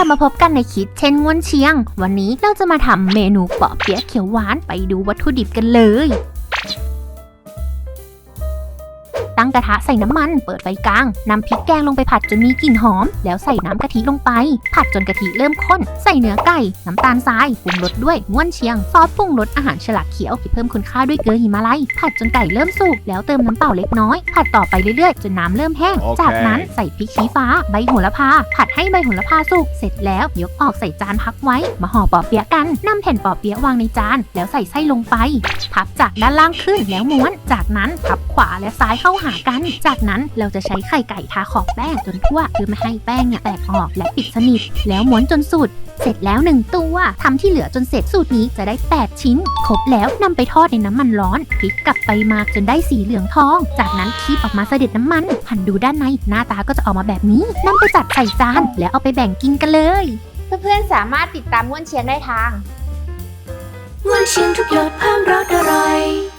ลับมาพบกันในคิดเช่นง่วนเชียง วันนี้เราจะมาทำเมนูเปาะเปี๊ยะเขียวหวานไปดูวัตถุดิบกันเลย ตั้งกระทะใส่น้ำมัน เปิดไฟกลางนำพริกแกงลงไปผัดจนมีกลิ่นหอม แล้วใส่น้ำกะทิลงไป ผัดจนกะทิเริ่มข้น ใส่เนื้อไก่ น้ำตาลทรายปรุงรสด้วยง่วนเชียง ซอสปรุงรสอาหารฉลากเขียวที่เพิ่มคุณค่าด้วยเกลือหิมาลัย ผัดจนไก่เริ่มสุกแล้วเติมน้ำเปล่าเล็กน้อย ผัดต่อไปเรื่อยๆ จนน้ำเริ่มแห้งโอเคจากนั้นใส่พริกชี้ฟ้า ใบโหระพา ผัดให้ใบโหระพาสุก เสร็จแล้วยกออกใส่จานพักไว้ มาห่อปอเปี๊ยะกันนำแผ่นปอเปี๊ยะวางในจาน แล้วใส่ไส้ลงไป พับจากด้านล่างขึ้นแล้วม้วน จากนั้นพับขวาและซ้ายเข้าหากัน จากนั้นเราจะใช้ไข่ไก่ทาขอบแป้งจนทั่วเพื่อไม่ให้แป้งเนี่ยแตกออกและปิดสนิท แล้วม้วนจนสุด เสร็จแล้วหนึ่งตัวทำที่เหลือจนเสร็จสูตรนี้จะได้ 8 ชิ้น ครบแล้วนำไปทอดในน้ำมันร้อนพลิกกลับไปมาจนได้สีเหลืองทอง จากนั้นคีบออกมาเสด็จน้ำมันหันดูด้านในหน้าตาก็จะออกมาแบบนี้นำไปจัดใส่จานแล้วเอาไปแบ่งกินกันเลย เพื่อนๆสามารถติดตามม่วนเชียงได้ทางม่วนเชียงทุกหยดเพิ่มรสอร่อย